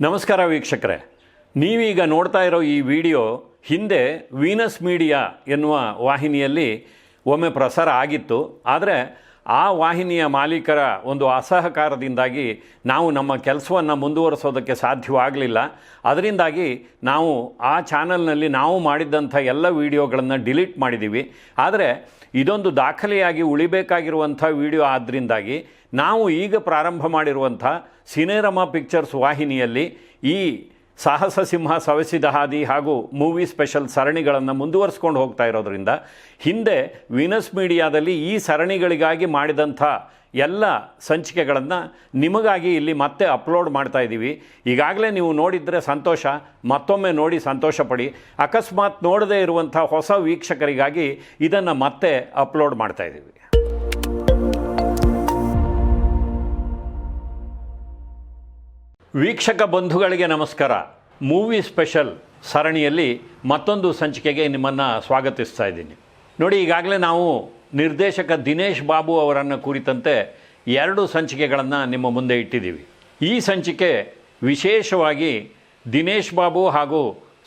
ನಮಸ್ಕಾರ ವೀಕ್ಷಕರೇ. ನೀವೀಗ ನೋಡ್ತಾ ಇರೋ ಈ ವಿಡಿಯೋ ಹಿಂದೆ ವೀನಸ್ ಮೀಡಿಯಾ ಎನ್ನುವ ವಾಹಿನಿಯಲ್ಲಿ ಒಮ್ಮೆ ಪ್ರಸಾರ ಆಗಿತ್ತು. ಆದರೆ ಆ ವಾಹಿನಿಯ ಮಾಲೀಕರ ಒಂದು ಅಸಹಕಾರದಿಂದಾಗಿ ನಾವು ನಮ್ಮ ಕೆಲಸವನ್ನು ಮುಂದುವರಿಸೋದಕ್ಕೆ ಸಾಧ್ಯವಾಗಲಿಲ್ಲ. ಅದರಿಂದಾಗಿ ನಾವು ಆ ಚಾನಲ್ನಲ್ಲಿ ನಾವು ಮಾಡಿದ್ದಂಥ ಎಲ್ಲ ವಿಡಿಯೋಗಳನ್ನು ಡಿಲೀಟ್ ಮಾಡಿದ್ದೀವಿ ಆದರೆ ಇದೊಂದು ದಾಖಲೆಯಾಗಿ ಉಳಿಬೇಕಾಗಿರುವಂಥ ವಿಡಿಯೋ ಆದ್ದರಿಂದಾಗಿ ನಾವು ಈಗ ಪ್ರಾರಂಭ ಮಾಡಿರುವಂಥ ಸಿನೇರಮಾ ಪಿಕ್ಚರ್ಸ್ ವಾಹಿನಿಯಲ್ಲಿ ಈ ಸಾಹಸ ಸಿಂಹ ಸವೆಸಿದ ಹಾದಿ ಹಾಗೂ ಮೂವಿ ಸ್ಪೆಷಲ್ ಸರಣಿಗಳನ್ನು ಮುಂದುವರಿಸ್ಕೊಂಡು ಹೋಗ್ತಾ ಇರೋದ್ರಿಂದ ಹಿಂದೆ ವೀನಸ್ ಮೀಡಿಯಾದಲ್ಲಿ ಈ ಸರಣಿಗಳಿಗಾಗಿ ಮಾಡಿದಂಥ ಎಲ್ಲ ಸಂಚಿಕೆಗಳನ್ನು ನಿಮಗಾಗಿ ಇಲ್ಲಿ ಮತ್ತೆ ಅಪ್ಲೋಡ್ ಮಾಡ್ತಾ ಇದ್ದೀವಿ. ಈಗಾಗಲೇ ನೀವು ನೋಡಿದರೆ ಸಂತೋಷ, ಮತ್ತೊಮ್ಮೆ ನೋಡಿ ಸಂತೋಷ ಪಡಿ ಅಕಸ್ಮಾತ್ ನೋಡದೇ ಇರುವಂಥ ಹೊಸ ವೀಕ್ಷಕರಿಗಾಗಿ ಇದನ್ನು ಮತ್ತೆ ಅಪ್ಲೋಡ್ ಮಾಡ್ತಾ ಇದ್ದೀವಿ. ವೀಕ್ಷಕ ಬಂಧುಗಳಿಗೆ ನಮಸ್ಕಾರ. ಮೂವಿ ಸ್ಪೆಷಲ್ ಸರಣಿಯಲ್ಲಿ ಮತ್ತೊಂದು ಸಂಚಿಕೆಗೆ ನಿಮ್ಮನ್ನು ಸ್ವಾಗತಿಸ್ತಾ ಇದ್ದೀನಿ. ನೋಡಿ, ಈಗಾಗಲೇ ನಾವು ನಿರ್ದೇಶಕ ದಿನೇಶ್ ಬಾಬು ಅವರನ್ನು ಕುರಿತಂತೆ ಎರಡು ಸಂಚಿಕೆಗಳನ್ನು ನಿಮ್ಮ ಮುಂದೆ ಇಟ್ಟಿದ್ದೀವಿ. ಈ ಸಂಚಿಕೆ ವಿಶೇಷವಾಗಿ ದಿನೇಶ್ ಬಾಬು ಹಾಗೂ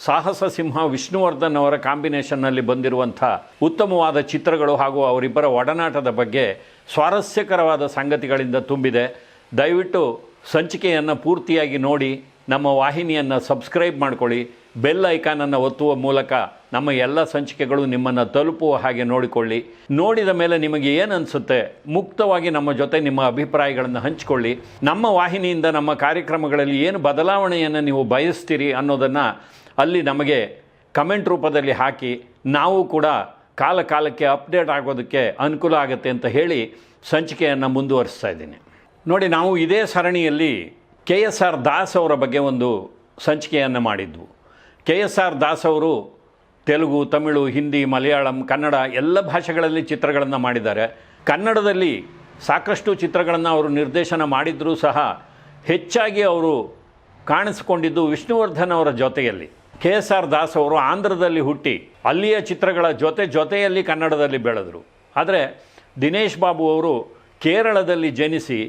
ಸಾಹಸ ಸಿಂಹ ವಿಷ್ಣುವರ್ಧನ್ ಅವರ ಕಾಂಬಿನೇಷನ್ನಲ್ಲಿ ಬಂದಿರುವಂಥ ಉತ್ತಮವಾದ ಚಿತ್ರಗಳು ಹಾಗೂ ಅವರಿಬ್ಬರ ಒಡನಾಟದ ಬಗ್ಗೆ ಸ್ವಾರಸ್ಯಕರವಾದ ಸಂಗತಿಗಳಿಂದ ತುಂಬಿದೆ. ದಯವಿಟ್ಟು ಸಂಚಿಕೆಯನ್ನು ಪೂರ್ತಿಯಾಗಿ ನೋಡಿ, ನಮ್ಮ ವಾಹಿನಿಯನ್ನು ಸಬ್ಸ್ಕ್ರೈಬ್ ಮಾಡ್ಕೊಳ್ಳಿ, ಬೆಲ್ ಐಕಾನನ್ನು ಒತ್ತುವ ಮೂಲಕ ನಮ್ಮ ಎಲ್ಲ ಸಂಚಿಕೆಗಳು ನಿಮ್ಮನ್ನು ತಲುಪುವ ಹಾಗೆ ನೋಡಿಕೊಳ್ಳಿ. ನೋಡಿದ ಮೇಲೆ ನಿಮಗೆ ಏನು ಅನಿಸುತ್ತೆ? ಮುಕ್ತವಾಗಿ ನಮ್ಮ ಜೊತೆ ನಿಮ್ಮ ಅಭಿಪ್ರಾಯಗಳನ್ನು ಹಂಚಿಕೊಳ್ಳಿ. ನಮ್ಮ ವಾಹಿನಿಯಿಂದ ನಮ್ಮ ಕಾರ್ಯಕ್ರಮಗಳಲ್ಲಿ ಏನು ಬದಲಾವಣೆಯನ್ನು ನೀವು ಬಯಸ್ತೀರಿ ಅನ್ನೋದನ್ನು ಅಲ್ಲಿ ನಮಗೆ ಕಮೆಂಟ್ ರೂಪದಲ್ಲಿ ಹಾಕಿ, ನಾವು ಕೂಡ ಕಾಲ ಕಾಲಕ್ಕೆ ಅಪ್ಡೇಟ್ ಆಗೋದಕ್ಕೆ ಅನುಕೂಲ ಆಗುತ್ತೆ ಅಂತ ಹೇಳಿ ಸಂಚಿಕೆಯನ್ನು ಮುಂದುವರಿಸ್ತಾ ಇದ್ದೀನಿ. ನೋಡಿ, ನಾವು ಇದೇ ಸರಣಿಯಲ್ಲಿ ಕೆ ಎಸ್ ಆರ್ ದಾಸ್ ಅವರ ಬಗ್ಗೆ ಒಂದು ಸಂಚಿಕೆಯನ್ನು ಮಾಡಿದ್ವು. ಕೆ ಎಸ್ ಆರ್ ದಾಸ್ ಅವರು ತೆಲುಗು, ತಮಿಳು, ಹಿಂದಿ, ಮಲಯಾಳಂ, ಕನ್ನಡ ಎಲ್ಲ ಭಾಷೆಗಳಲ್ಲಿ ಚಿತ್ರಗಳನ್ನು ಮಾಡಿದ್ದಾರೆ. ಕನ್ನಡದಲ್ಲಿ ಸಾಕಷ್ಟು ಚಿತ್ರಗಳನ್ನು ಅವರು ನಿರ್ದೇಶನ ಮಾಡಿದರೂ ಸಹ ಹೆಚ್ಚಾಗಿ ಅವರು ಕಾಣಿಸಿಕೊಂಡಿದ್ದು ವಿಷ್ಣುವರ್ಧನ್ ಅವರ ಜೊತೆಯಲ್ಲಿ. ಕೆ ಎಸ್ ಆರ್ ದಾಸ್ ಅವರು ಆಂಧ್ರದಲ್ಲಿ ಹುಟ್ಟಿ ಅಲ್ಲಿಯ ಚಿತ್ರಗಳ ಜೊತೆ ಜೊತೆಯಲ್ಲಿ ಕನ್ನಡದಲ್ಲಿ ಬೆಳೆದರು. ಆದರೆ ದಿನೇಶ್ ಬಾಬು ಅವರು ಕೇರಳದಲ್ಲಿ ಜನಿಸಿ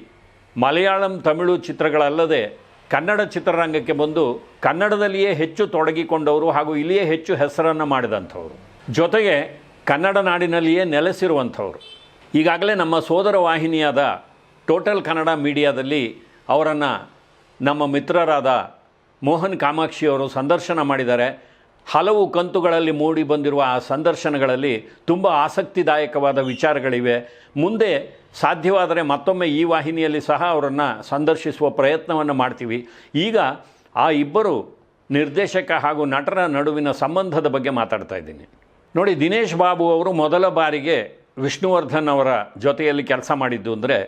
ಮಲಯಾಳಂ, ತಮಿಳು ಚಿತ್ರಗಳಲ್ಲದೆ ಕನ್ನಡ ಚಿತ್ರರಂಗಕ್ಕೆ ಬಂದು ಕನ್ನಡದಲ್ಲಿಯೇ ಹೆಚ್ಚು ತೊಡಗಿಕೊಂಡವರು ಹಾಗೂ ಇಲ್ಲಿಯೇ ಹೆಚ್ಚು ಹೆಸರನ್ನು ಮಾಡಿದಂಥವರು. ಜೊತೆಗೆ ಕನ್ನಡ ನಾಡಿನಲ್ಲಿಯೇ ನೆಲೆಸಿರುವಂಥವರು. ಈಗಾಗಲೇ ನಮ್ಮ ಸೋದರ ವಾಹಿನಿಯಾದ ಟೋಟಲ್ ಕನ್ನಡ ಮೀಡಿಯಾದಲ್ಲಿ ಅವರನ್ನು ನಮ್ಮ ಮಿತ್ರರಾದ ಮೋಹನ್ ಕಾಮಾಕ್ಷಿಯವರು ಸಂದರ್ಶನ ಮಾಡಿದ್ದಾರೆ. ಹಲವು ಕಂತುಗಳಲ್ಲಿ ಮೂಡಿ ಬಂದಿರುವ ಆ ಸಂದರ್ಶನಗಳಲ್ಲಿ ತುಂಬ ಆಸಕ್ತಿದಾಯಕವಾದ ವಿಚಾರಗಳಿವೆ. ಮುಂದೆ ಸಾಧ್ಯವಾದರೆ ಮತ್ತೊಮ್ಮೆ ಈ ವಾಹಿನಿಯಲ್ಲಿ ಸಹ ಅವರನ್ನು ಸಂದರ್ಶಿಸುವ ಪ್ರಯತ್ನವನ್ನು ಮಾಡ್ತೀವಿ. ಈಗ ಆ ಇಬ್ಬರು ನಿರ್ದೇಶಕ ಹಾಗೂ ನಟರ ನಡುವಿನ ಸಂಬಂಧದ ಬಗ್ಗೆ ಮಾತಾಡ್ತಾ ಇದ್ದೀನಿ. ನೋಡಿ, ದಿನೇಶ್ ಬಾಬು ಅವರು ಮೊದಲ ಬಾರಿಗೆ ವಿಷ್ಣುವರ್ಧನ್ ಅವರ ಜೊತೆಯಲ್ಲಿ ಕೆಲಸ ಮಾಡಿದ್ದು ಅಂದರೆ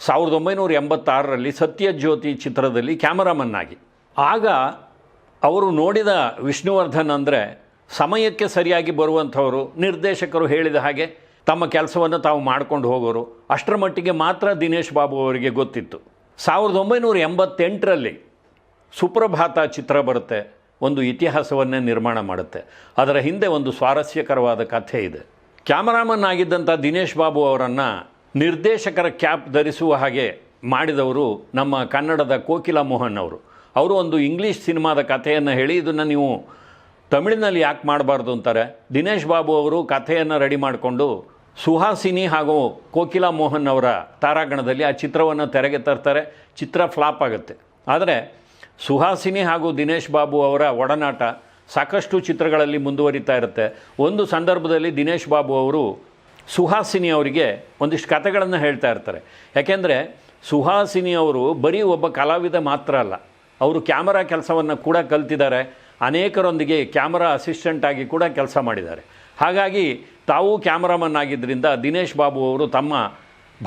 ಸಾವಿರದ ಒಂಬೈನೂರ ಎಂಬತ್ತಾರರಲ್ಲಿ ಸತ್ಯಜ್ಯೋತಿ ಚಿತ್ರದಲ್ಲಿ ಕ್ಯಾಮರಾಮನ್ ಆಗಿ. ಆಗ ಅವರು ನೋಡಿದ ವಿಷ್ಣುವರ್ಧನ್ ಅಂದರೆ ಸಮಯಕ್ಕೆ ಸರಿಯಾಗಿ ಬರುವಂಥವರು ನಿರ್ದೇಶಕರು ಹೇಳಿದ ಹಾಗೆ ತಮ್ಮ ಕೆಲಸವನ್ನು ತಾವು ಮಾಡ್ಕೊಂಡು ಹೋಗೋರು. ಅಷ್ಟರ ಮಟ್ಟಿಗೆ ಮಾತ್ರ ದಿನೇಶ್ ಬಾಬು ಅವರಿಗೆ ಗೊತ್ತಿತ್ತು. ಸಾವಿರದ ಒಂಬೈನೂರ ಎಂಬತ್ತೆಂಟರಲ್ಲಿ ಸುಪ್ರಭಾತ ಚಿತ್ರ ಬರುತ್ತೆ, ಒಂದು ಇತಿಹಾಸವನ್ನೇ ನಿರ್ಮಾಣ ಮಾಡುತ್ತೆ. ಅದರ ಹಿಂದೆ ಒಂದು ಸ್ವಾರಸ್ಯಕರವಾದ ಕಥೆ ಇದೆ. ಕ್ಯಾಮರಾಮನ್ ಆಗಿದ್ದಂಥ ದಿನೇಶ್ ಬಾಬು ಅವರನ್ನು ನಿರ್ದೇಶಕರ ಕ್ಯಾಪ್ ಧರಿಸುವ ಹಾಗೆ ಮಾಡಿದವರು ನಮ್ಮ ಕನ್ನಡದ ಕೋಕಿಲ ಮೋಹನ್ ಅವರು. ಅವರು ಒಂದು ಇಂಗ್ಲೀಷ್ ಸಿನಿಮಾದ ಕಥೆಯನ್ನು ಹೇಳಿ, ಇದನ್ನು ನೀವು ತಮಿಳಿನಲ್ಲಿ ಯಾಕೆ ಮಾಡಬಾರ್ದು ಅಂತಾರೆ? ದಿನೇಶ್ ಬಾಬು ಅವರು ಕಥೆಯನ್ನು ರೆಡಿ ಮಾಡಿಕೊಂಡು ಸುಹಾಸಿನಿ ಹಾಗೂ ಕೋಕಿಲಾ ಮೋಹನ್ ಅವರ ತಾರಾಗಣದಲ್ಲಿ ಆ ಚಿತ್ರವನ್ನು ತೆರೆಗೆ ತರ್ತಾರೆ. ಚಿತ್ರ ಫ್ಲಾಪ್ ಆಗುತ್ತೆ. ಆದರೆ ಸುಹಾಸಿನಿ ಹಾಗೂ ದಿನೇಶ್ ಬಾಬು ಅವರ ಒಡನಾಟ ಸಾಕಷ್ಟು ಚಿತ್ರಗಳಲ್ಲಿ ಮುಂದುವರಿತಾ ಇರುತ್ತೆ. ಒಂದು ಸಂದರ್ಭದಲ್ಲಿ ದಿನೇಶ್ ಬಾಬು ಅವರು ಸುಹಾಸಿನಿ ಅವರಿಗೆ ಒಂದಿಷ್ಟು ಕಥೆಗಳನ್ನು ಹೇಳ್ತಾ ಇರ್ತಾರೆ. ಯಾಕೆಂದರೆ ಸುಹಾಸಿನಿ ಅವರು ಬರೀ ಒಬ್ಬ ಕಲಾವಿದ ಮಾತ್ರ ಅಲ್ಲ, ಅವರು ಕ್ಯಾಮರಾ ಕೆಲಸವನ್ನು ಕೂಡ ಕಲ್ತಿದ್ದಾರೆ. ಅನೇಕರೊಂದಿಗೆ ಕ್ಯಾಮರಾ ಅಸಿಸ್ಟೆಂಟ್ ಆಗಿ ಕೂಡ ಕೆಲಸ ಮಾಡಿದ್ದಾರೆ. ಹಾಗಾಗಿ ತಾವು ಕ್ಯಾಮರಾಮನ್ ಆಗಿದ್ದರಿಂದ ದಿನೇಶ್ ಬಾಬು ಅವರು ತಮ್ಮ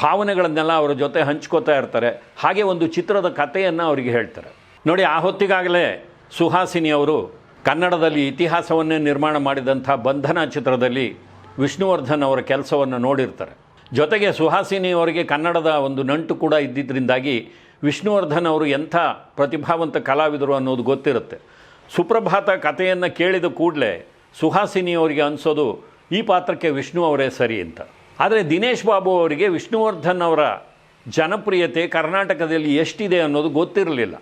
ಭಾವನೆಗಳನ್ನೆಲ್ಲ ಅವರ ಜೊತೆ ಹಂಚ್ಕೋತಾ ಇರ್ತಾರೆ. ಹಾಗೆ ಒಂದು ಚಿತ್ರದ ಕಥೆಯನ್ನು ಅವರಿಗೆ ಹೇಳ್ತಾರೆ. ನೋಡಿ, ಆ ಹೊತ್ತಿಗಾಗಲೇ ಸುಹಾಸಿನಿ ಅವರು ಕನ್ನಡದಲ್ಲಿ ಇತಿಹಾಸವನ್ನೇ ನಿರ್ಮಾಣ ಮಾಡಿದಂಥ ಬಂಧನ ಚಿತ್ರದಲ್ಲಿ ವಿಷ್ಣುವರ್ಧನ್ ಅವರ ಕೆಲಸವನ್ನು ನೋಡಿರ್ತಾರೆ. ಜೊತೆಗೆ ಸುಹಾಸಿನಿ ಅವರಿಗೆ ಕನ್ನಡದ ಒಂದು ನಂಟು ಕೂಡ ಇದ್ದಿದ್ದರಿಂದಾಗಿ ವಿಷ್ಣುವರ್ಧನ್ ಅವರು ಎಂಥ ಪ್ರತಿಭಾವಂತ ಕಲಾವಿದರು ಅನ್ನೋದು ಗೊತ್ತಿರುತ್ತೆ. ಸುಪ್ರಭಾತ ಕಥೆಯನ್ನು ಕೇಳಿದ ಕೂಡಲೇ ಸುಹಾಸಿನಿ ಅವರಿಗೆ ಅನಿಸೋದು, ಈ ಪಾತ್ರಕ್ಕೆ ವಿಷ್ಣು ಅವರೇ ಸರಿ ಅಂತ. ಆದರೆ ದಿನೇಶ್ ಬಾಬು ಅವರಿಗೆ ವಿಷ್ಣುವರ್ಧನ್ ಅವರ ಜನಪ್ರಿಯತೆ ಕರ್ನಾಟಕದಲ್ಲಿ ಎಷ್ಟಿದೆ ಅನ್ನೋದು ಗೊತ್ತಿರಲಿಲ್ಲ.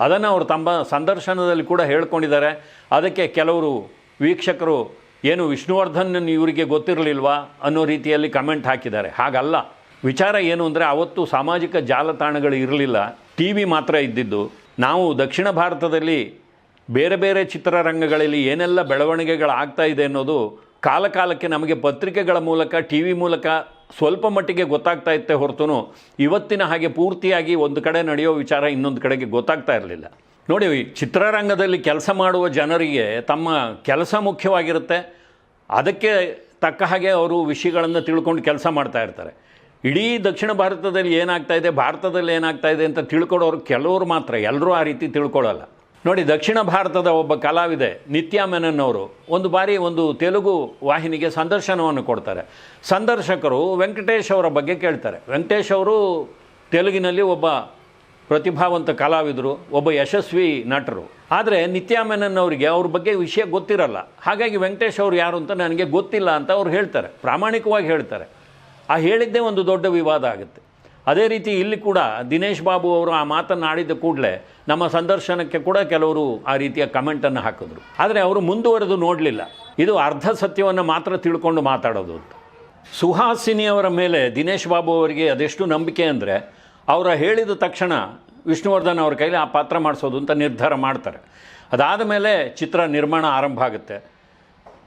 ಅದನ್ನು ಅವರು ತಮ್ಮ ಸಂದರ್ಶನದಲ್ಲಿ ಕೂಡ ಹೇಳ್ಕೊಂಡಿದ್ದಾರೆ. ಅದಕ್ಕೆ ಕೆಲವರು ವೀಕ್ಷಕರು, ಏನು ವಿಷ್ಣುವರ್ಧನ್ ಇವರಿಗೆ ಗೊತ್ತಿರಲಿಲ್ವಾ? ಅನ್ನೋ ರೀತಿಯಲ್ಲಿ ಕಮೆಂಟ್ ಹಾಕಿದ್ದಾರೆ. ಹಾಗಲ್ಲ. ವಿಚಾರ ಏನು ಅಂದರೆ ಅವತ್ತು ಸಾಮಾಜಿಕ ಜಾಲತಾಣಗಳು ಇರಲಿಲ್ಲ. ಟಿ ವಿ ಮಾತ್ರ ಇದ್ದಿದ್ದು. ನಾವು ದಕ್ಷಿಣ ಭಾರತದಲ್ಲಿ ಬೇರೆ ಬೇರೆ ಚಿತ್ರರಂಗಗಳಲ್ಲಿ ಏನೆಲ್ಲ ಬೆಳವಣಿಗೆಗಳಾಗ್ತಾ ಇದೆ ಅನ್ನೋದು ಕಾಲಕಾಲಕ್ಕೆ ನಮಗೆ ಪತ್ರಿಕೆಗಳ ಮೂಲಕ ಟಿ ವಿ ಮೂಲಕ ಸ್ವಲ್ಪ ಮಟ್ಟಿಗೆ ಗೊತ್ತಾಗ್ತಾ ಇತ್ತೆ ಹೊರತು ಇವತ್ತಿನ ಹಾಗೆ ಪೂರ್ತಿಯಾಗಿ ಒಂದು ಕಡೆ ನಡೆಯೋ ವಿಚಾರ ಇನ್ನೊಂದು ಕಡೆಗೆ ಗೊತ್ತಾಗ್ತಾ ಇರಲಿಲ್ಲ. ನೋಡಿ ಚಿತ್ರರಂಗದಲ್ಲಿ ಕೆಲಸ ಮಾಡುವ ಜನರಿಗೆ ತಮ್ಮ ಕೆಲಸ ಮುಖ್ಯವಾಗಿರುತ್ತೆ. ಅದಕ್ಕೆ ತಕ್ಕ ಹಾಗೆ ಅವರು ವಿಷಯಗಳನ್ನು ತಿಳ್ಕೊಂಡು ಕೆಲಸ ಮಾಡ್ತಾ ಇರ್ತಾರೆ. ಇಡೀ ದಕ್ಷಿಣ ಭಾರತದಲ್ಲಿ ಏನಾಗ್ತಾ ಇದೆ, ಭಾರತದಲ್ಲಿ ಏನಾಗ್ತಾ ಇದೆ ಅಂತ ತಿಳ್ಕೊಡೋರು ಕೆಲವರು ಮಾತ್ರ ಎಲ್ಲರೂ ಆ ರೀತಿ ತಿಳ್ಕೊಳ್ಳಲ್ಲ. ನೋಡಿ, ದಕ್ಷಿಣ ಭಾರತದ ಒಬ್ಬ ಕಲಾವಿದೆ ನಿತ್ಯಾ ಮೆನನ್ ಅವರು ಒಂದು ಬಾರಿ ಒಂದು ತೆಲುಗು ವಾಹಿನಿಗೆ ಸಂದರ್ಶನವನ್ನು ಕೊಡ್ತಾರೆ. ಸಂದರ್ಶಕರು ವೆಂಕಟೇಶ್ ಅವರ ಬಗ್ಗೆ ಕೇಳ್ತಾರೆ. ವೆಂಕಟೇಶ್ ಅವರು ತೆಲುಗಿನಲ್ಲಿ ಒಬ್ಬ ಪ್ರತಿಭಾವಂತ ಕಲಾವಿದರು, ಒಬ್ಬ ಯಶಸ್ವಿ ನಟರು. ಆದರೆ ನಿತ್ಯಾ ಮೆನನ್ ಅವರಿಗೆ ಅವ್ರ ಬಗ್ಗೆ ವಿಷಯ ಗೊತ್ತಿರಲ್ಲ. ಹಾಗಾಗಿ ವೆಂಕಟೇಶ್ ಅವರು ಯಾರು ಅಂತ ನನಗೆ ಗೊತ್ತಿಲ್ಲ ಅಂತ ಅವ್ರು ಹೇಳ್ತಾರೆ. ಪ್ರಾಮಾಣಿಕವಾಗಿ ಹೇಳ್ತಾರೆ. ಆ ಹೇಳಿದ್ದೇ ಒಂದು ದೊಡ್ಡ ವಿವಾದ ಆಗುತ್ತೆ. ಅದೇ ರೀತಿ ಇಲ್ಲಿ ಕೂಡ ದಿನೇಶ್ ಬಾಬು ಅವರು ಆ ಮಾತನ್ನು ಆಡಿದ ಕೂಡಲೇ ನಮ್ಮ ಸಂದರ್ಶನಕ್ಕೆ ಕೂಡ ಕೆಲವರು ಆ ರೀತಿಯ ಕಮೆಂಟನ್ನು ಹಾಕಿದ್ರು. ಆದರೆ ಅವರು ಮುಂದುವರೆದು ನೋಡಲಿಲ್ಲ. ಇದು ಅರ್ಧ ಸತ್ಯವನ್ನು ಮಾತ್ರ ತಿಳ್ಕೊಂಡು ಮಾತಾಡೋದು ಅಂತ. ಸುಹಾಸಿನಿಯವರ ಮೇಲೆ ದಿನೇಶ್ ಬಾಬು ಅವರಿಗೆ ಅದೆಷ್ಟು ನಂಬಿಕೆ ಅಂದರೆ ಅವರ ಹೇಳಿದ ತಕ್ಷಣ ವಿಷ್ಣುವರ್ಧನ್ ಅವ್ರ ಕೈಲಿ ಆ ಪಾತ್ರ ಮಾಡಿಸೋದು ಅಂತ ನಿರ್ಧಾರ ಮಾಡ್ತಾರೆ. ಅದಾದ ಮೇಲೆ ಚಿತ್ರ ನಿರ್ಮಾಣ ಆರಂಭ ಆಗುತ್ತೆ.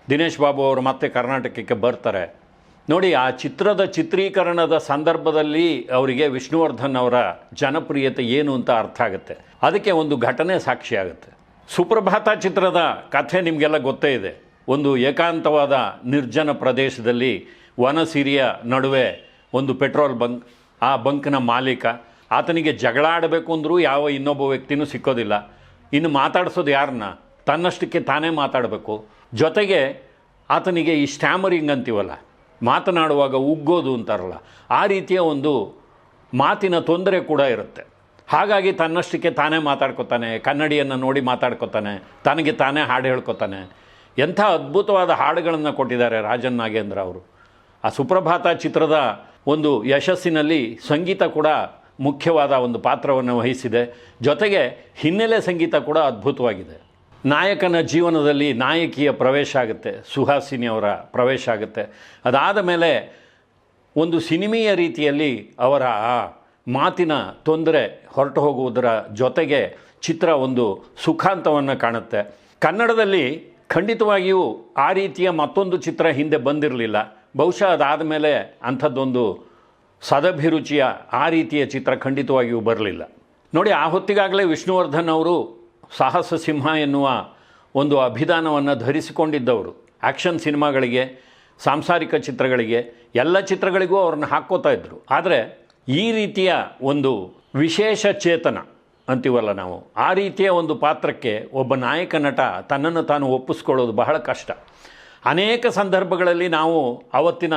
ದಿನೇಶ್ ಬಾಬು ಅವರು ಮತ್ತೆ ಕರ್ನಾಟಕಕ್ಕೆ ಬರ್ತಾರೆ. ನೋಡಿ, ಆ ಚಿತ್ರದ ಚಿತ್ರೀಕರಣದ ಸಂದರ್ಭದಲ್ಲಿ ಅವರಿಗೆ ವಿಷ್ಣುವರ್ಧನ್ ಅವರ ಜನಪ್ರಿಯತೆ ಏನು ಅಂತ ಅರ್ಥ ಆಗುತ್ತೆ. ಅದಕ್ಕೆ ಒಂದು ಘಟನೆ ಸಾಕ್ಷಿಯಾಗುತ್ತೆ ಸುಪ್ರಭಾತ ಚಿತ್ರದ ಕಥೆ ನಿಮಗೆಲ್ಲ ಗೊತ್ತೇ ಇದೆ. ಒಂದು ಏಕಾಂತವಾದ ನಿರ್ಜನ ಪ್ರದೇಶದಲ್ಲಿ ವನಸಿರಿಯ ನಡುವೆ ಒಂದು ಪೆಟ್ರೋಲ್ ಬಂಕ್, ಆ ಬಂಕ್ನ ಮಾಲೀಕ, ಆತನಿಗೆ ಜಗಳ ಆಡಬೇಕು ಅಂದರೂ ಯಾವ ಇನ್ನೊಬ್ಬ ವ್ಯಕ್ತಿನೂ ಸಿಕ್ಕೋದಿಲ್ಲ. ಇನ್ನು ಮಾತಾಡಿಸೋದು ಯಾರನ್ನ? ತನ್ನಷ್ಟಕ್ಕೆ ತಾನೇ ಮಾತಾಡಬೇಕು. ಜೊತೆಗೆ ಆತನಿಗೆ ಈ ಸ್ಟ್ಯಾಮರಿಂಗ್ ಅಂತೀವಲ್ಲ ಮಾತನಾಡುವಾಗ ಉಗ್ಗೋದು ಅಂತಾರಲ್ಲ, ಆ ರೀತಿಯ ಒಂದು ಮಾತಿನ ತೊಂದರೆ ಕೂಡ ಇರುತ್ತೆ. ಹಾಗಾಗಿ ತನ್ನಷ್ಟಕ್ಕೆ ತಾನೇ ಮಾತಾಡ್ಕೊತಾನೆ, ಕನ್ನಡಿಯನ್ನು ನೋಡಿ ಮಾತಾಡ್ಕೊತಾನೆ, ತನಗೆ ತಾನೇ ಹಾಡು ಹೇಳ್ಕೊತಾನೆ. ಎಂಥ ಅದ್ಭುತವಾದ ಹಾಡುಗಳನ್ನು ಕೊಟ್ಟಿದ್ದಾರೆ ರಾಜನ್ ನಾಗೇಂದ್ರ ಅವರು. ಆ ಸುಪ್ರಭಾತ ಚಿತ್ರದ ಒಂದು ಯಶಸ್ಸಿನಲ್ಲಿ ಸಂಗೀತ ಕೂಡ ಮುಖ್ಯವಾದ ಒಂದು ಪಾತ್ರವನ್ನು ವಹಿಸಿದೆ. ಜೊತೆಗೆ ಹಿನ್ನೆಲೆ ಸಂಗೀತ ಕೂಡ ಅದ್ಭುತವಾಗಿದೆ. ನಾಯಕನ ಜೀವನದಲ್ಲಿ ನಾಯಕಿಯ ಪ್ರವೇಶ ಆಗುತ್ತೆ, ಸುಹಾಸಿನಿ ಅವರ ಪ್ರವೇಶ ಆಗುತ್ತೆ. ಅದಾದ ಮೇಲೆ ಒಂದು ಸಿನಿಮೀಯ ರೀತಿಯಲ್ಲಿ ಅವರ ಆ ಮಾತಿನ ತೊಂದರೆ ಹೊರಟು ಹೋಗುವುದರ ಜೊತೆಗೆ ಚಿತ್ರ ಒಂದು ಸುಖಾಂತವನ್ನು ಕಾಣುತ್ತೆ. ಕನ್ನಡದಲ್ಲಿ ಖಂಡಿತವಾಗಿಯೂ ಆ ರೀತಿಯ ಮತ್ತೊಂದು ಚಿತ್ರ ಹಿಂದೆ ಬಂದಿರಲಿಲ್ಲ. ಬಹುಶಃ ಅದಾದ ಮೇಲೆ ಅಂಥದ್ದೊಂದು ಸದಭಿರುಚಿಯ ಆ ರೀತಿಯ ಚಿತ್ರ ಖಂಡಿತವಾಗಿಯೂ ಬರಲಿಲ್ಲ. ನೋಡಿ, ಆ ಹೊತ್ತಿಗಾಗಲೇ ವಿಷ್ಣುವರ್ಧನ್ ಅವರು ಸಾಹಸ ಸಿಂಹ ಎನ್ನುವ ಒಂದು ಅಭಿಧಾನವನ್ನು ಧರಿಸಿಕೊಂಡಿದ್ದವರು. ಆ್ಯಕ್ಷನ್ ಸಿನಿಮಾಗಳಿಗೆ, ಸಾಂಸಾರಿಕ ಚಿತ್ರಗಳಿಗೆ, ಎಲ್ಲ ಚಿತ್ರಗಳಿಗೂ ಅವ್ರನ್ನ ಹಾಕ್ಕೋತಾ ಇದ್ದರು ಆದರೆ ಈ ರೀತಿಯ ಒಂದು ವಿಶೇಷ ಚೇತನ ಅಂತೀವಲ್ಲ ನಾವು, ಆ ರೀತಿಯ ಒಂದು ಪಾತ್ರಕ್ಕೆ ಒಬ್ಬ ನಾಯಕ ನಟ ತನ್ನನ್ನು ತಾನು ಒಪ್ಪಿಸ್ಕೊಳ್ಳೋದು ಬಹಳ ಕಷ್ಟ. ಅನೇಕ ಸಂದರ್ಭಗಳಲ್ಲಿ ನಾವು ಅವತ್ತಿನ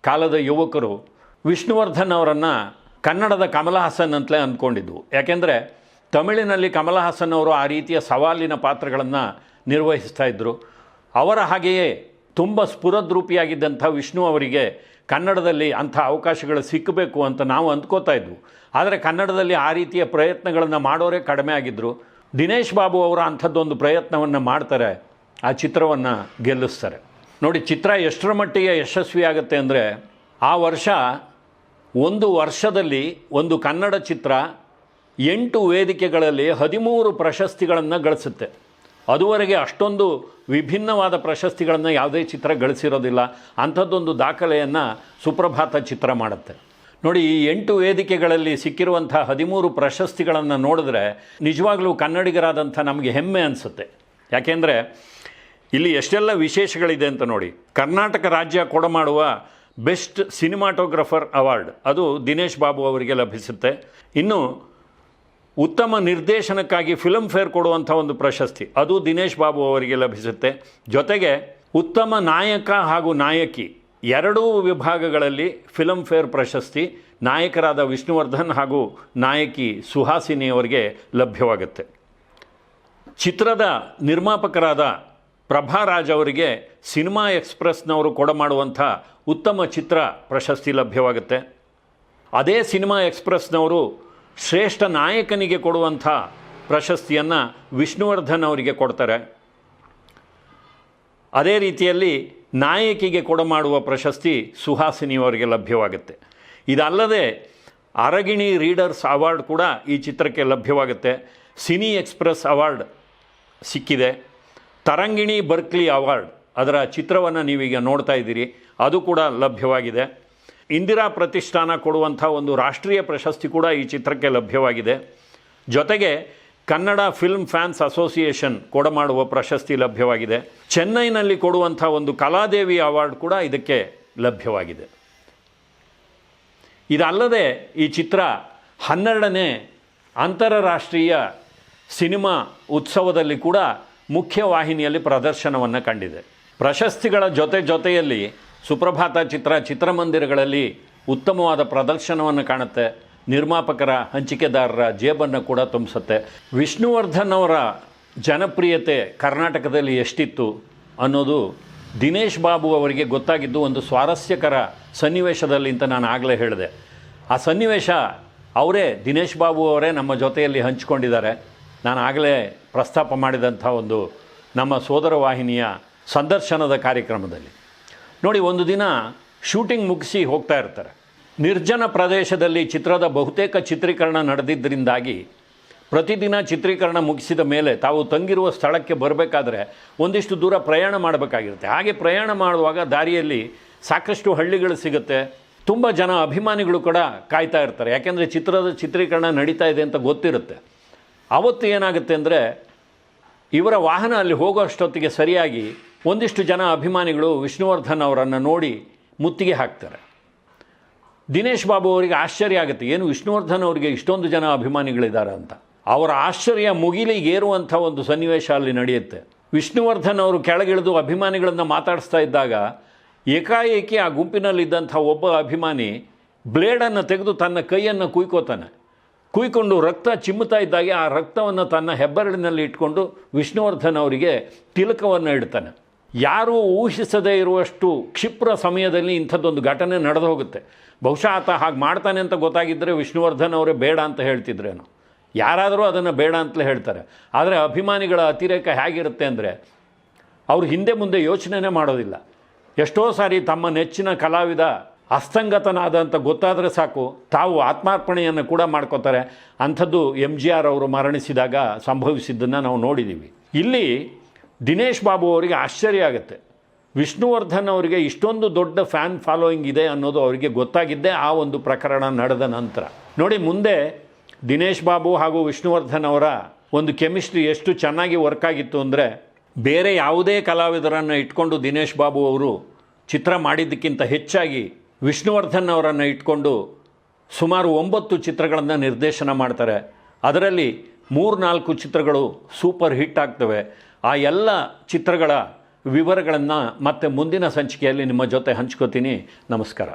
ಕಾಲದ ಯುವಕರು ವಿಷ್ಣುವರ್ಧನ್ ಅವರನ್ನು ಕನ್ನಡದ ಕಮಲ ಹಾಸನ್ ಅಂತಲೇ ಅಂದ್ಕೊಂಡಿದ್ವು. ಯಾಕೆಂದರೆ ತಮಿಳಿನಲ್ಲಿ ಕಮಲ ಹಾಸನ್ ಅವರು ಆ ರೀತಿಯ ಸವಾಲಿನ ಪಾತ್ರಗಳನ್ನು ನಿರ್ವಹಿಸ್ತಾ ಇದ್ದರು ಅವರ ಹಾಗೆಯೇ ತುಂಬ ಸ್ಫುರದ್ರೂಪಿಯಾಗಿದ್ದಂಥ ವಿಷ್ಣು ಅವರಿಗೆ ಕನ್ನಡದಲ್ಲಿ ಅಂಥ ಅವಕಾಶಗಳು ಸಿಕ್ಕಬೇಕು ಅಂತ ನಾವು ಅಂದ್ಕೋತಾ ಇದ್ವು. ಆದರೆ ಕನ್ನಡದಲ್ಲಿ ಆ ರೀತಿಯ ಪ್ರಯತ್ನಗಳನ್ನು ಮಾಡೋರೇ ಕಡಿಮೆ ಆಗಿದ್ದರು ದಿನೇಶ್ ಬಾಬು ಅವರು ಅಂಥದ್ದೊಂದು ಪ್ರಯತ್ನವನ್ನು ಮಾಡ್ತಾರೆ, ಆ ಚಿತ್ರವನ್ನು ಗೆಲ್ಲಿಸ್ತಾರೆ. ನೋಡಿ, ಚಿತ್ರ ಎಷ್ಟರ ಮಟ್ಟಿಗೆ ಯಶಸ್ವಿಯಾಗುತ್ತೆ ಅಂದರೆ, ಆ ವರ್ಷ ಒಂದು ವರ್ಷದಲ್ಲಿ ಒಂದು ಕನ್ನಡ ಚಿತ್ರ ಎಂಟು ವೇದಿಕೆಗಳಲ್ಲಿ ಹದಿಮೂರು ಪ್ರಶಸ್ತಿಗಳನ್ನು ಗಳಿಸುತ್ತೆ. ಅದುವರೆಗೆ ಅಷ್ಟೊಂದು ವಿಭಿನ್ನವಾದ ಪ್ರಶಸ್ತಿಗಳನ್ನು ಯಾವುದೇ ಚಿತ್ರ ಗಳಿಸಿರೋದಿಲ್ಲ. ಅಂಥದ್ದೊಂದು ದಾಖಲೆಯನ್ನು ಸುಪ್ರಭಾತ ಚಿತ್ರ ಮಾಡುತ್ತೆ. ನೋಡಿ, ಈ ಎಂಟು ವೇದಿಕೆಗಳಲ್ಲಿ ಸಿಕ್ಕಿರುವಂಥ ಹದಿಮೂರು ಪ್ರಶಸ್ತಿಗಳನ್ನು ನೋಡಿದ್ರೆ ನಿಜವಾಗ್ಲೂ ಕನ್ನಡಿಗರಾದಂಥ ನಮಗೆ ಹೆಮ್ಮೆ ಅನಿಸುತ್ತೆ. ಯಾಕೆಂದರೆ ಇಲ್ಲಿ ಎಷ್ಟೆಲ್ಲ ವಿಶೇಷಗಳಿದೆ ಅಂತ ನೋಡಿ. ಕರ್ನಾಟಕ ರಾಜ್ಯ ಕೊಡಮಾಡುವ ಬೆಸ್ಟ್ ಸಿನಿಮಾಟೋಗ್ರಫರ್ ಅವಾರ್ಡ್ ಅದು ದಿನೇಶ್ ಬಾಬು ಅವರಿಗೆ ಲಭಿಸುತ್ತೆ. ಇನ್ನು ಉತ್ತಮ ನಿರ್ದೇಶನಕ್ಕಾಗಿ ಫಿಲಂ ಫೇರ್ ಕೊಡುವಂಥ ಒಂದು ಪ್ರಶಸ್ತಿ. ಅದು ದಿನೇಶ್ ಬಾಬು ಅವರಿಗೆ ಲಭಿಸುತ್ತೆ. ಜೊತೆಗೆ ಉತ್ತಮ ನಾಯಕ ಹಾಗೂ ನಾಯಕಿ ಎರಡೂ ವಿಭಾಗಗಳಲ್ಲಿ ಫಿಲಂ ಫೇರ್ ಪ್ರಶಸ್ತಿ ನಾಯಕರಾದ ವಿಷ್ಣುವರ್ಧನ್ ಹಾಗೂ ನಾಯಕಿ ಸುಹಾಸಿನಿ ಅವರಿಗೆ ಲಭ್ಯವಾಗುತ್ತೆ. ಚಿತ್ರದ ನಿರ್ಮಾಪಕರಾದ ಪ್ರಭಾರಾಜ್ ಅವರಿಗೆ ಸಿನಿಮಾ ಎಕ್ಸ್ಪ್ರೆಸ್ನವರು ಕೊಡಮಾಡುವಂಥ ಉತ್ತಮ ಚಿತ್ರ ಪ್ರಶಸ್ತಿ ಲಭ್ಯವಾಗುತ್ತೆ. ಅದೇ ಸಿನಿಮಾ ಎಕ್ಸ್ಪ್ರೆಸ್ನವರು ಶ್ರೇಷ್ಠ ನಾಯಕನಿಗೆ ಕೊಡುವಂಥ ಪ್ರಶಸ್ತಿಯನ್ನು ವಿಷ್ಣುವರ್ಧನ್ ಅವರಿಗೆ ಕೊಡ್ತಾರೆ. ಅದೇ ರೀತಿಯಲ್ಲಿ ನಾಯಕಿಗೆ ಕೊಡಮಾಡುವ ಪ್ರಶಸ್ತಿ ಸುಹಾಸಿನಿ ಅವರಿಗೆ ಲಭ್ಯವಾಗುತ್ತೆ. ಇದಲ್ಲದೆ ಅರಗಿಣಿ ರೀಡರ್ಸ್ ಅವಾರ್ಡ್ ಕೂಡ ಈ ಚಿತ್ರಕ್ಕೆ ಲಭ್ಯವಾಗುತ್ತೆ. ಸಿನಿ ಎಕ್ಸ್ಪ್ರೆಸ್ ಅವಾರ್ಡ್ ಸಿಕ್ಕಿದೆ. ತರಂಗಿಣಿ ಬರ್ಕ್ಲಿ ಅವಾರ್ಡ್ ಅದರ ಚಿತ್ರವನ್ನು ನೀವೀಗ ನೋಡ್ತಾ ಇದ್ದೀರಿ. ಅದು ಕೂಡ ಲಭ್ಯವಾಗಿದೆ. ಇಂದಿರಾ ಪ್ರತಿಷ್ಠಾನ ಕೊಡುವಂಥ ಒಂದು ರಾಷ್ಟ್ರೀಯ ಪ್ರಶಸ್ತಿ ಕೂಡ ಈ ಚಿತ್ರಕ್ಕೆ ಲಭ್ಯವಾಗಿದೆ. ಜೊತೆಗೆ ಕನ್ನಡ ಫಿಲ್ಮ್ ಫ್ಯಾನ್ಸ್ ಅಸೋಸಿಯೇಷನ್ ಕೊಡಮಾಡುವ ಪ್ರಶಸ್ತಿ ಲಭ್ಯವಾಗಿದೆ. ಚೆನ್ನೈನಲ್ಲಿ ಕೊಡುವಂಥ ಒಂದು ಕಲಾದೇವಿ ಅವಾರ್ಡ್ ಕೂಡ ಇದಕ್ಕೆ ಲಭ್ಯವಾಗಿದೆ. ಇದಲ್ಲದೆ ಈ ಚಿತ್ರ ಹನ್ನೆರಡನೇ ಅಂತಾರಾಷ್ಟ್ರೀಯ ಸಿನಿಮಾ ಉತ್ಸವದಲ್ಲಿ ಕೂಡ ಮುಖ್ಯ ವಾಹಿನಿಯಲ್ಲಿ ಪ್ರದರ್ಶನವನ್ನು ಕಂಡಿದೆ. ಪ್ರಶಸ್ತಿಗಳ ಜೊತೆ ಜೊತೆಯಲ್ಲಿ ಸುಪ್ರಭಾತ ಚಿತ್ರ ಚಿತ್ರಮಂದಿರಗಳಲ್ಲಿ ಉತ್ತಮವಾದ ಪ್ರದರ್ಶನವನ್ನು ಕಾಣುತ್ತೆ. ನಿರ್ಮಾಪಕರ, ಹಂಚಿಕೆದಾರರ ಜೇಬನ್ನು ಕೂಡ ತುಂಬಿಸುತ್ತೆ. ವಿಷ್ಣುವರ್ಧನ್ ಅವರ ಜನಪ್ರಿಯತೆ ಕರ್ನಾಟಕದಲ್ಲಿ ಎಷ್ಟಿತ್ತು ಅನ್ನೋದು ದಿನೇಶ್ ಬಾಬು ಅವರಿಗೆ ಗೊತ್ತಾಗಿದ್ದು ಒಂದು ಸ್ವಾರಸ್ಯಕರ ಸನ್ನಿವೇಶದಲ್ಲಿ ಅಂತ ನಾನು ಆಗಲೇ ಹೇಳಿದೆ. ಆ ಸನ್ನಿವೇಶ ಅವರೇ, ದಿನೇಶ್ ಬಾಬು ಅವರೇ ನಮ್ಮ ಜೊತೆಯಲ್ಲಿ ಹಂಚಿಕೊಂಡಿದ್ದಾರೆ. ನಾನು ಆಗಲೇ ಪ್ರಸ್ತಾಪ ಮಾಡಿದಂಥ ಒಂದು ನಮ್ಮ ಸೋದರ ವಾಹಿನಿಯ ಸಂದರ್ಶನದ ಕಾರ್ಯಕ್ರಮದಲ್ಲಿ. ನೋಡಿ, ಒಂದು ದಿನ ಶೂಟಿಂಗ್ ಮುಗಿಸಿ ಹೋಗ್ತಾ ಇರ್ತಾರೆ. ನಿರ್ಜನ ಪ್ರದೇಶದಲ್ಲಿ ಚಿತ್ರದ ಬಹುತೇಕ ಚಿತ್ರೀಕರಣ ನಡೆದಿದ್ದರಿಂದಾಗಿ ಪ್ರತಿದಿನ ಚಿತ್ರೀಕರಣ ಮುಗಿಸಿದ ಮೇಲೆ ತಾವು ತಂಗಿರುವ ಸ್ಥಳಕ್ಕೆ ಬರಬೇಕಾದ್ರೆ ಒಂದಿಷ್ಟು ದೂರ ಪ್ರಯಾಣ ಮಾಡಬೇಕಾಗಿರುತ್ತೆ. ಹಾಗೆ ಪ್ರಯಾಣ ಮಾಡುವಾಗ ದಾರಿಯಲ್ಲಿ ಸಾಕಷ್ಟು ಹಳ್ಳಿಗಳು ಸಿಗುತ್ತೆ. ತುಂಬ ಜನ ಅಭಿಮಾನಿಗಳು ಕೂಡ ಕಾಯ್ತಾ ಇರ್ತಾರೆ. ಯಾಕೆಂದರೆ ಚಿತ್ರದ ಚಿತ್ರೀಕರಣ ನಡೀತಾ ಇದೆ ಅಂತ ಗೊತ್ತಿರುತ್ತೆ. ಅವತ್ತು ಏನಾಗುತ್ತೆ ಅಂದರೆ ಇವರ ವಾಹನ ಅಲ್ಲಿ ಹೋಗೋ ಅಷ್ಟೊತ್ತಿಗೆ ಸರಿಯಾಗಿ ಒಂದಿಷ್ಟು ಜನ ಅಭಿಮಾನಿಗಳು ವಿಷ್ಣುವರ್ಧನ್ ಅವರನ್ನು ನೋಡಿ ಮುತ್ತಿಗೆ ಹಾಕ್ತಾರೆ. ದಿನೇಶ್ ಬಾಬು ಅವರಿಗೆ ಆಶ್ಚರ್ಯ ಆಗುತ್ತೆ, ಏನು ವಿಷ್ಣುವರ್ಧನ್ ಅವರಿಗೆ ಇಷ್ಟೊಂದು ಜನ ಅಭಿಮಾನಿಗಳಿದ್ದಾರೆ ಅಂತ. ಅವರ ಆಶ್ಚರ್ಯ ಮುಗಿಲಿಗೇರುವಂಥ ಒಂದು ಸನ್ನಿವೇಶ ಅಲ್ಲಿ ನಡೆಯುತ್ತೆ. ವಿಷ್ಣುವರ್ಧನ್ ಅವರು ಕೆಳಗಿಳಿದು ಅಭಿಮಾನಿಗಳನ್ನು ಮಾತಾಡಿಸ್ತಾ ಇದ್ದಾಗ ಏಕಾಏಕಿ ಆ ಗುಂಪಿನಲ್ಲಿದ್ದಂಥ ಒಬ್ಬ ಅಭಿಮಾನಿ ಬ್ಲೇಡನ್ನು ತೆಗೆದು ತನ್ನ ಕೈಯನ್ನು ಕುಯ್ಕೋತಾನೆ. ಕುಯ್ಕೊಂಡು ರಕ್ತ ಚಿಮ್ಮುತ್ತಾ ಇದ್ದಾಗೆ ಆ ರಕ್ತವನ್ನು ತನ್ನ ಹೆಬ್ಬೆರಳಿನಲ್ಲಿ ಇಟ್ಕೊಂಡು ವಿಷ್ಣುವರ್ಧನ್ ಅವರಿಗೆ ತಿಲಕವನ್ನು ಇಡ್ತಾನೆ. ಯಾರೂ ಊಹಿಸದೇ ಇರುವಷ್ಟು ಕ್ಷಿಪ್ರ ಸಮಯದಲ್ಲಿ ಇಂಥದ್ದೊಂದು ಘಟನೆ ನಡೆದು ಹೋಗುತ್ತೆ. ಬಹುಶಃ ಆತ ಹಾಗೆ ಮಾಡ್ತಾನೆ ಅಂತ ಗೊತ್ತಾಗಿದ್ದರೆ ವಿಷ್ಣುವರ್ಧನ್ ಅವರೇ ಬೇಡ ಅಂತ ಹೇಳ್ತಿದ್ರೇನು. ಯಾರಾದರೂ ಅದನ್ನು ಬೇಡ ಅಂತಲೇ ಹೇಳ್ತಾರೆ. ಆದರೆ ಅಭಿಮಾನಿಗಳ ಅತಿರೇಕ ಹೇಗಿರುತ್ತೆ ಅಂದರೆ ಅವರು ಹಿಂದೆ ಮುಂದೆ ಯೋಚನೆನೇ ಮಾಡೋದಿಲ್ಲ. ಎಷ್ಟೋ ಸಾರಿ ತಮ್ಮ ನೆಚ್ಚಿನ ಕಲಾವಿದ ಅಸ್ತಂಗತನಾದ ಅಂತ ಗೊತ್ತಾದರೆ ಸಾಕು, ತಾವು ಆತ್ಮಾರ್ಪಣೆಯನ್ನು ಕೂಡ ಮಾಡ್ಕೋತಾರೆ. ಅಂಥದ್ದು ಎಂ ಜಿ ಆರ್ ಅವರು ಮರಣಿಸಿದಾಗ ಸಂಭವಿಸಿದ್ದನ್ನು ನಾವು ನೋಡಿದ್ದೀವಿ ಇಲ್ಲಿ ದಿನೇಶ್ ಬಾಬು ಅವರಿಗೆ ಆಶ್ಚರ್ಯ ಆಗುತ್ತೆ. ವಿಷ್ಣುವರ್ಧನ್ ಅವರಿಗೆ ಇಷ್ಟೊಂದು ದೊಡ್ಡ ಫ್ಯಾನ್ ಫಾಲೋಯಿಂಗ್ ಇದೆ ಅನ್ನೋದು ಅವರಿಗೆ ಗೊತ್ತಾಗಿದ್ದೇ ಆ ಒಂದು ಪ್ರಕರಣ ನಡೆದ ನಂತರ. ನೋಡಿ, ಮುಂದೆ ದಿನೇಶ್ ಬಾಬು ಹಾಗೂ ವಿಷ್ಣುವರ್ಧನ್ ಅವರ ಒಂದು ಕೆಮಿಸ್ಟ್ರಿ ಎಷ್ಟು ಚೆನ್ನಾಗಿ ವರ್ಕ್ ಆಗಿತ್ತು ಅಂದರೆ, ಬೇರೆ ಯಾವುದೇ ಕಲಾವಿದರನ್ನು ಇಟ್ಕೊಂಡು ದಿನೇಶ್ ಬಾಬು ಅವರು ಚಿತ್ರ ಮಾಡಿದ್ದಕ್ಕಿಂತ ಹೆಚ್ಚಾಗಿ ವಿಷ್ಣುವರ್ಧನ್ ಅವರನ್ನು ಇಟ್ಕೊಂಡು ಸುಮಾರು ಒಂಬತ್ತು ಚಿತ್ರಗಳನ್ನು ನಿರ್ದೇಶನ ಮಾಡ್ತಾರೆ. ಅದರಲ್ಲಿ ಮೂರು ನಾಲ್ಕು ಚಿತ್ರಗಳು ಸೂಪರ್ ಹಿಟ್ ಆಗ್ತವೆ. ಆ ಎಲ್ಲ ಚಿತ್ರಗಳ ವಿವರಗಳನ್ನು ಮತ್ತೆ ಮುಂದಿನ ಸಂಚಿಕೆಯಲ್ಲಿ ನಿಮ್ಮ ಜೊತೆ ಹಂಚ್ಕೋತೀನಿ. ನಮಸ್ಕಾರ.